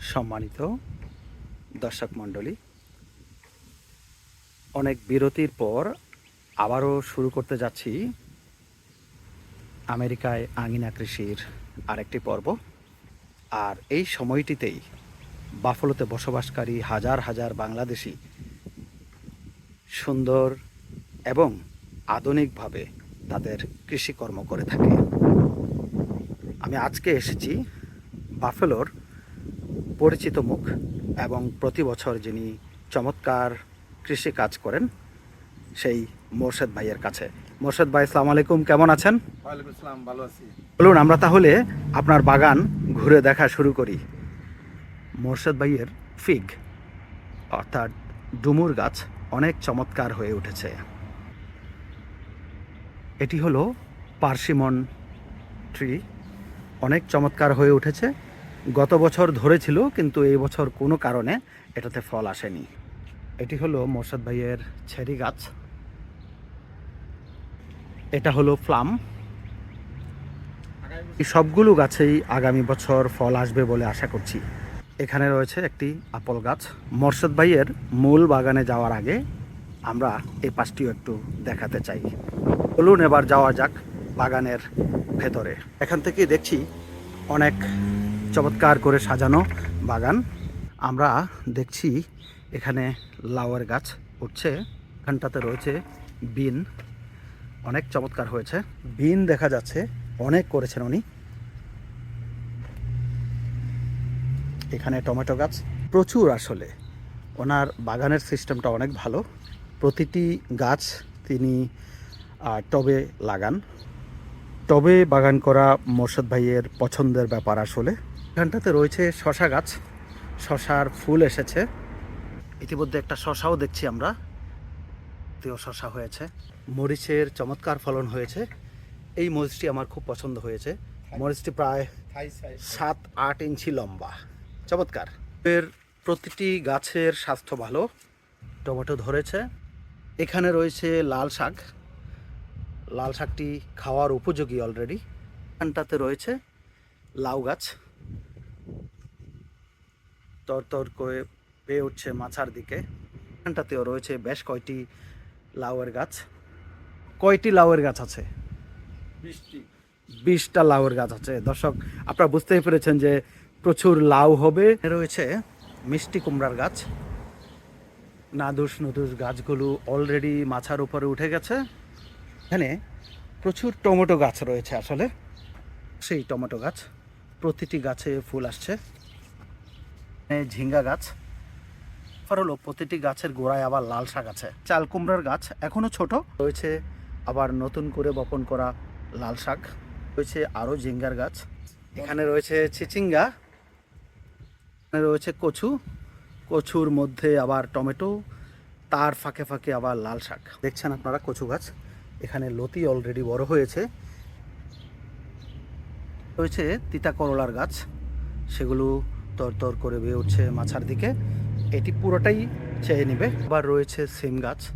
সম্মানিত দর্শক মণ্ডলী, অনেক বিরতির পর আবারও শুরু করতে যাচ্ছি আমেরিকায় আঙিনা কৃষির আরেকটি পর্ব। আর এই সময়টিতেই বাফলোতে বসবাসকারী হাজার হাজার বাংলাদেশি সুন্দর এবং আধুনিকভাবে তাদের কৃষিকর্ম করে থাকে। আমি আজকে এসেছি বাফেলোর পরিচিত মুখ এবং প্রতি বছর যিনি চমৎকার কৃষি কাজ করেন সেই মোর্শেদ ভাইয়ের কাছে। মোর্শেদ ভাই সালাম আলাইকুম কেমন আছেন? ভালো আছি। বলুন আমরা তাহলে আপনার বাগান ঘুরে দেখা শুরু করি। মোর্শেদ ভাইয়ের ফিগ অর্থাৎ ডুমুর গাছ অনেক চমৎকার হয়ে উঠেছে। এটি হলো পার্সিমন ট্রি অনেক চমৎকার হয়ে উঠেছে। গত বছর ধরেছিল, কিন্তু এই বছর কোনো কারণে এটাতে ফল আসেনি। এটি হলো মোর্শেদ ভাইয়ের ছেরি গাছ। এটা হলো ফ্লাম এই সবগুলো গাছেই আগামী বছর ফল আসবে বলে আশা করছি। এখানে রয়েছে একটি আপল গাছ। মোর্শেদ ভাইয়ের মূল বাগানে যাওয়ার আগে আমরা এই পাশটিও একটু দেখাতে চাই। চলুন এবার যাওয়া যাক বাগানের ভেতরে। এখান থেকে দেখছি অনেক চমৎকার করে সাজানো বাগান। আমরা দেখছি এখানে লাউয়ের গাছ উঠছে। এখানটাতে রয়েছে বিন। অনেক চমৎকার হয়েছে। বিন দেখা যাচ্ছে, অনেক করেছেন উনি। এখানে টমেটো গাছ প্রচুর আসলে। ওনার বাগানের সিস্টেমটা অনেক ভালো। প্রতিটি গাছ তিনি টবে লাগান। টবে বাগান করা মোর্শেদ ভাইয়ের পছন্দের ব্যাপার আসলে। এখানটাতে রয়েছে শশা গাছ। শশার ফুল এসেছে। ইতিমধ্যে একটা শশাও দেখছি আমরা। তেও শশা হয়েছে। মরিচের চমৎকার ফলন হয়েছে। এই মরিচটি আমার খুব পছন্দ হয়েছে। মরিচটি প্রায় সাত, আট ইঞ্চি লম্বা। চমৎকার। এর প্রতিটি গাছের স্বাস্থ্য ভালো। টমেটো ধরেছে। এখানে রয়েছে লাল শাক। লাল শাকটি খাওয়ার উপযোগী অলরেডি। এখানটাতে রয়েছে লাউ গাছ। তর তর করে পেয়ে উঠছে মাছার দিকে। এখানটাতেও রয়েছে বেশ কয়টি লাউয়ের গাছ। কয়টি লাউয়ের গাছ আছে? বিশটা লাউয়ের গাছ আছে। দর্শক আপনারা বুঝতেই পেরেছেন যে প্রচুর লাউ হবে। রয়েছে মিষ্টি কুমড়ার গাছ। নাদুস নুদুস গাছগুলো অলরেডি মাছার উপরে উঠে গেছে। এখানে প্রচুর টমেটো গাছ রয়েছে আসলে। সেই টমেটো গাছ প্রতিটি গাছে ফুল আসছে। ঝিঙ্গা গাছ। এরপর হলো প্রতিটি গাছের গোড়ায় আবার লাল শাক আছে। চাল কুমড়ার গাছ এখনও ছোট। রয়েছে আবার নতুন করে বপন করা লাল শাক। রয়েছে আরও ঝিঙ্গার গাছ। এখানে রয়েছে চিচিঙ্গা। এখানে রয়েছে কচু। কচুর মধ্যে আবার টমেটো। তার ফাঁকে ফাঁকে আবার লাল শাক। দেখছেন আপনারা কচু গাছ? এখানে লতি অলরেডি বড় হয়েছে। রয়েছে তিতা করলার গাছ। সেগুলো তর করে বেয়ে উঠছে মাছার দিকে। এটি পুরোটাই চেয়ে নেবে। আবার রয়েছে সিম গাছ।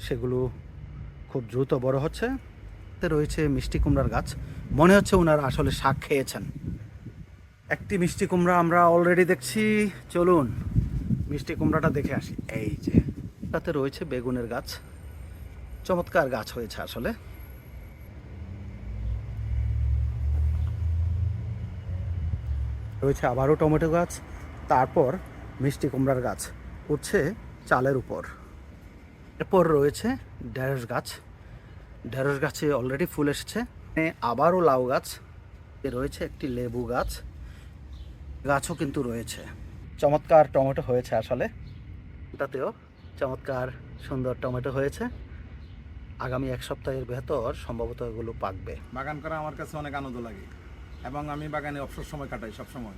সেগুলো খুব দ্রুত বড় হচ্ছে। রয়েছে মিষ্টি কুমড়ার গাছ। মনে হচ্ছে ওনারা আসলে শাক খেয়েছেন। একটি মিষ্টি কুমড়া আমরা অলরেডি দেখছি। চলুন মিষ্টি কুমড়াটা দেখে আসি। এই যে, তাতে রয়েছে বেগুনের গাছ। চমৎকার গাছ হয়েছে আসলে। রয়েছে আবারও টমেটো গাছ, তারপর মিষ্টি কুমড়ার গাছ উঠছে চালের উপর। এরপর রয়েছে ঢেঁড়স গাছ। ঢেঁড়স গাছে অলরেডি ফুল এসেছে। আবারও লাউ গাছ রয়েছে একটি লেবু গাছ, গাছও কিন্তু রয়েছে। চমৎকার টমেটো হয়েছে আসলে। তাতেও চমৎকার সুন্দর টমেটো হয়েছে। আগামী এক সপ্তাহের ভেতর সম্ভবত এগুলো পাকবে। বাগান করা আমার কাছে অনেক আনন্দ লাগে। এবং আমি বাগানে অবসর সময় কাটাই সব সময়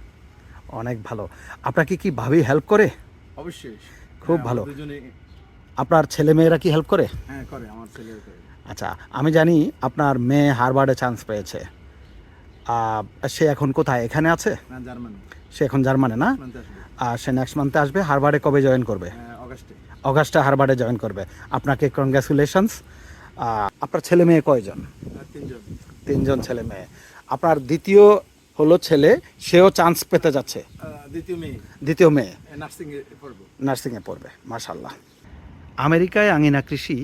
অনেক ভালো। আপনাকে কি ভাবি হেল্প করে? অবশ্যই। খুব হ্যাঁ, ভালো। আপনার ছেলে মেয়েরা কি হেল্প করে? হ্যাঁ করে আমার ছেলে করে। আচ্ছা আমি জানি আপনার মেয়ে হারবার্ডে চান্স পেয়েছে। সে এখন কোথায়? এখানে আছে? সে এখন জার্মানে না? আর সে নেক্সট মান্থে আসবে হারবার্ডে কবে জয়েন করবে? হ্যাঁ, অগাস্টে। হারবার্ডে জয়েন করবে। আপনাকে কংগ্রাচুলেশনস আপনার ছেলে মেয়ে কয়জন তিনজন। তিনজন ছেলে মেয়ে আপনার দ্বিতীয় হলো ছেলে সেও চান্স পেতে যাচ্ছে। দ্বিতীয় মেয়ে। দ্বিতীয় মেয়ে। নার্সিং এ নার্সিংয়ে পড়বে মাশাল্লাহ আমেরিকায় আঙিনা কৃষি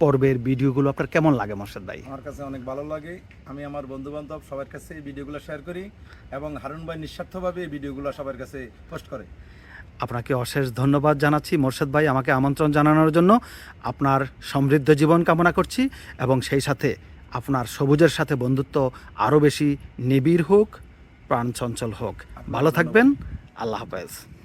পর্বের ভিডিওগুলো আপনার কেমন লাগে মোর্শেদ ভাই? আমার কাছে অনেক ভালো লাগে। আমি আমার বন্ধু বান্ধব সবার কাছে এই ভিডিওগুলো শেয়ার করি এবং হারুন ভাই নিঃস্বার্থভাবে এই ভিডিওগুলো সবার কাছে পোস্ট করে। আপনাকে অশেষ ধন্যবাদ জানাচ্ছি মোর্শেদ ভাই আমাকে আমন্ত্রণ জানানোর জন্য। আপনার সমৃদ্ধ জীবন কামনা করছি এবং সেই সাথে আপনার সবুজের সাথে বন্ধুত্ব আরও বেশি নিবিড় হোক, প্রাণ চঞ্চল হোক। ভালো থাকবেন। আল্লাহ হাফেজ।